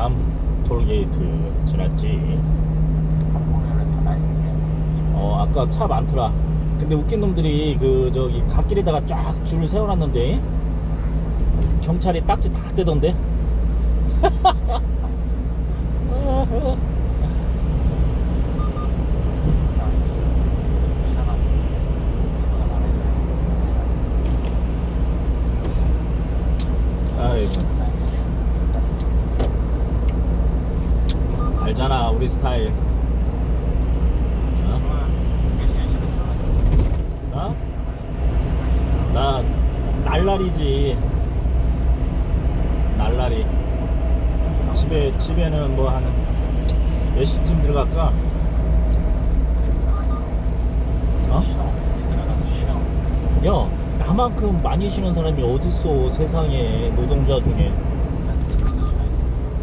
강남 톨게이트 지났지. 어 아까 차 많더라. 근데 웃긴 놈들이 그 저기 갓길에다가 쫙 줄을 세워놨는데 경찰이 딱지 다 떼던데. 아이고. 알잖아 우리 스타일. 어? 어? 나 날라리지. 날라리. 집에 집에는 뭐 한 몇 시쯤 들어갈까? 어? 야, 나만큼 많이 쉬는 사람이 어딨어 세상에 노동자 중에.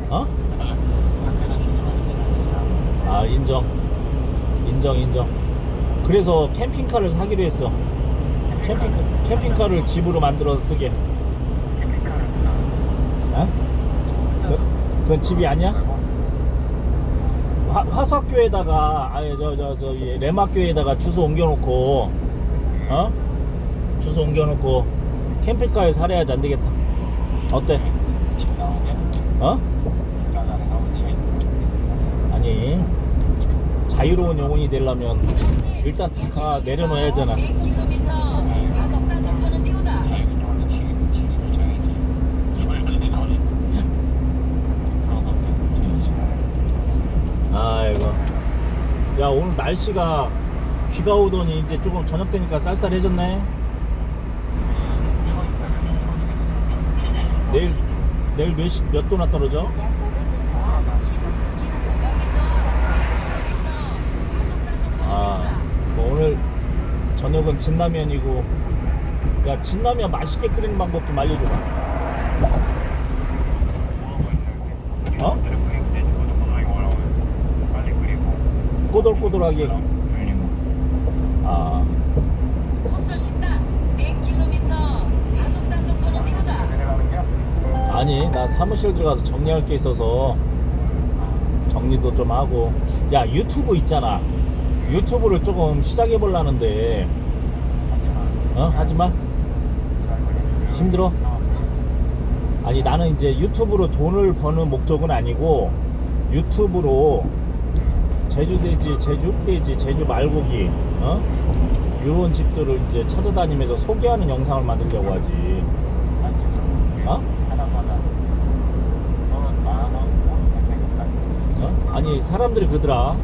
어? 아 인정. 인정 인정. 그래서 캠핑카를 사기로 했어. 캠핑카 캠핑카를 집으로 만들어서 쓰게. 어? 그, 그건 집이 아니야? 화, 화석교에다가 아니 저저 저 레마교에다가 주소 옮겨놓고 어 주소 옮겨놓고 캠핑카에 살아야지 안 되겠다 어때 어 아니 자유로운 영혼이 되려면 일단 다 내려놓아야잖아 100km 과속 단속하는 이유다. 아이고 야 오늘 날씨가 비가 오더니 이제 조금 저녁 되니까 쌀쌀해졌네 내일 내일 몇, 시- 몇 도나 떨어져? 약 500m 시속 6km 500m 100km 과속 단속하는 아, 이유다. 뭐 오늘 저녁은 진라면이고 야 진라면 맛있게 끓이는 방법 좀 알려줘봐. 어? 꼬들꼬들하게. 아. 호설 식당 100km 과속 단속하는 이유다. 아니 나 사무실 들어가서 정리할 게 있어서 정리도 좀 하고. 야 유튜브 있잖아 유튜브를 조금 시작해 보려는데. 어? 하지마? 힘들어? 아니 나는 이제 유튜브로 돈을 버는 목적은 아니고 유튜브로 제주 돼지, 제주 돼지, 제주 말고기 어? 이런 집들을 이제 찾아다니면서 소개하는 영상을 만들려고 하지. 어? 어? 아니 사람들이 그러더라